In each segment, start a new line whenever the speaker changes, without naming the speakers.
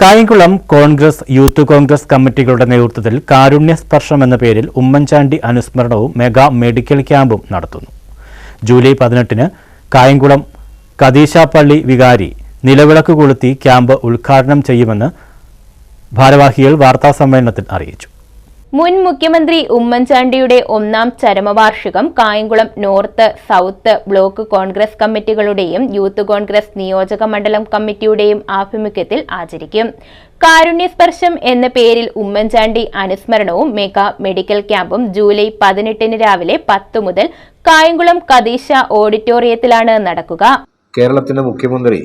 Kayamkulam Congress youth Congress കമ്മിറ്റികളുടെ നേതൃത്വത്തിൽ കാരുണ്യ സ്പർശം എന്ന പേരിൽ ഉമ്മൻചാണ്ടി അനുസ്മരണവും മെഗാ മെഡിക്കൽ ക്യാമ്പും നടത്തുന്നു. ജൂലൈ പതിനെട്ടിന് കായംകുളം കദീശാപ്പള്ളി വികാരി നിലവിളക്ക് കൊളുത്തി ക്യാമ്പ് ഉദ്ഘാടനം ചെയ്യുമെന്ന് ഭാരവാഹികൾ വാർത്താസമ്മേളനത്തിൽ അറിയിച്ചു.
മുൻ മുഖ്യമന്ത്രി ഉമ്മൻചാണ്ടിയുടെ ഒന്നാം ചരമവാർഷികം Kayamkulam north south block Congress കമ്മിറ്റികളുടെയും youth Congress നിയോജക മണ്ഡലം കമ്മിറ്റിയുടെയും ആഭിമുഖ്യത്തിൽ ആചരിക്കും. കാരുണ്യസ്പർശം എന്ന പേരിൽ ഉമ്മൻചാണ്ടി അനുസ്മരണവും മെഗാ മെഡിക്കൽ ക്യാമ്പും ജൂലൈ പതിനെട്ടിന് രാവിലെ പത്ത് മുതൽ കായംകുളം കദീശ ഓഡിറ്റോറിയത്തിലാണ് നടക്കുക.
കേരളത്തിന്റെ മുഖ്യമന്ത്രി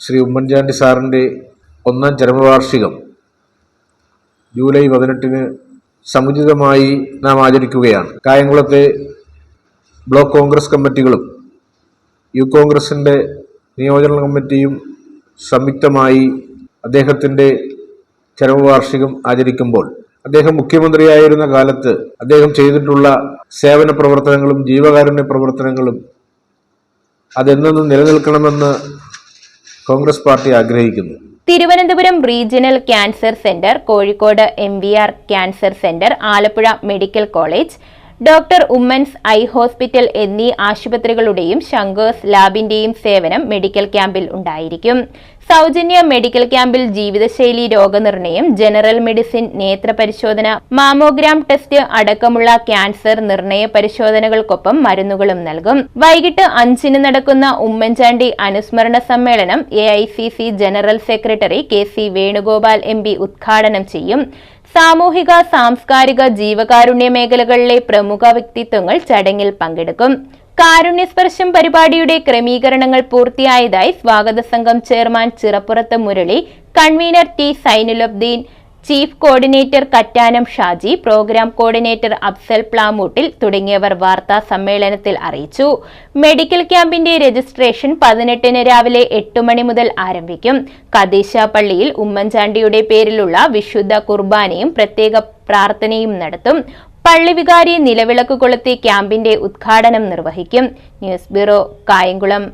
ശ്രീ ഉമ്മൻചാണ്ടി സാറിന്റെ ഒന്നാം ചരമവാർഷികം ജൂലൈ പതിനെട്ടിന് സമുചിതമായി നാം ആചരിക്കുകയാണ്. കായംകുളത്തെ ബ്ലോക്ക് കോൺഗ്രസ് കമ്മിറ്റികളും യു കോൺഗ്രസിന്റെ നിയോജന കമ്മിറ്റിയും സംയുക്തമായി അദ്ദേഹത്തിന്റെ ചരമവാർഷികം ആചരിക്കുമ്പോൾ അദ്ദേഹം മുഖ്യമന്ത്രിയായിരുന്ന കാലത്ത് അദ്ദേഹം ചെയ്തിട്ടുള്ള സേവന പ്രവർത്തനങ്ങളും ജീവകാരുണ്യ പ്രവർത്തനങ്ങളും അതെന്നും നിലനിൽക്കണമെന്ന് കോൺഗ്രസ് പാർട്ടി ആഗ്രഹിക്കുന്നു.
Thiruvananthapuram regional cancer centre Kozhikode M V R cancer centre Alappuzha medical college doctor Oommen's eye hospital എന്നീ ആശുപത്രികളുടെയും ശങ്കേഴ്സ് ലാബിന്റെയും സേവനം മെഡിക്കൽ ക്യാമ്പിൽ ഉണ്ടായിരിക്കും. സൗജന്യ മെഡിക്കൽ ക്യാമ്പിൽ ജീവിതശൈലി രോഗനിർണയം ജനറൽ മെഡിസിൻ നേത്ര പരിശോധന മാമോഗ്രാം ടെസ്റ്റ് അടക്കമുള്ള ക്യാൻസർ നിർണയ പരിശോധനകൾക്കൊപ്പം മരുന്നുകളും നൽകും. വൈകിട്ട് അഞ്ചിന് നടക്കുന്ന ഉമ്മൻചാണ്ടി അനുസ്മരണ സമ്മേളനം A general secretary K C Venugopal M ഉദ്ഘാടനം ചെയ്യും. സാമൂഹിക സാംസ്കാരിക ജീവകാരുണ്യ മേഖലകളിലെ പ്രമുഖ വ്യക്തിത്വങ്ങൾ ചടങ്ങിൽ പങ്കെടുക്കും. കാരുണ്യസ്പർശം പരിപാടിയുടെ ക്രമീകരണങ്ങൾ പൂർത്തിയായതായി സ്വാഗത സംഘം chairman Chirappurath Murali convener T Sainulabdeen chief coordinator Kattanam Shaji programme coordinator Afsal Plamoottil തുടങ്ങിയവർ വാർത്താ സമ്മേളനത്തിൽ അറിയിച്ചു. മെഡിക്കൽ ക്യാമ്പിന്റെ രജിസ്ട്രേഷൻ പതിനെട്ടിന് രാവിലെ എട്ട് മണി മുതൽ ആരംഭിക്കും. കദീശ പള്ളിയിൽ ഉമ്മൻചാണ്ടിയുടെ പേരിലുള്ള വിശുദ്ധ കുർബാനയും പ്രത്യേക പ്രാർത്ഥനയും നടത്തും. പള്ളി വികാരി നിലവിളക്ക് കൊളുത്തി ക്യാമ്പിന്റെ ഉദ്ഘാടനം നിർവഹിക്കും. News bureau Kayamkulam.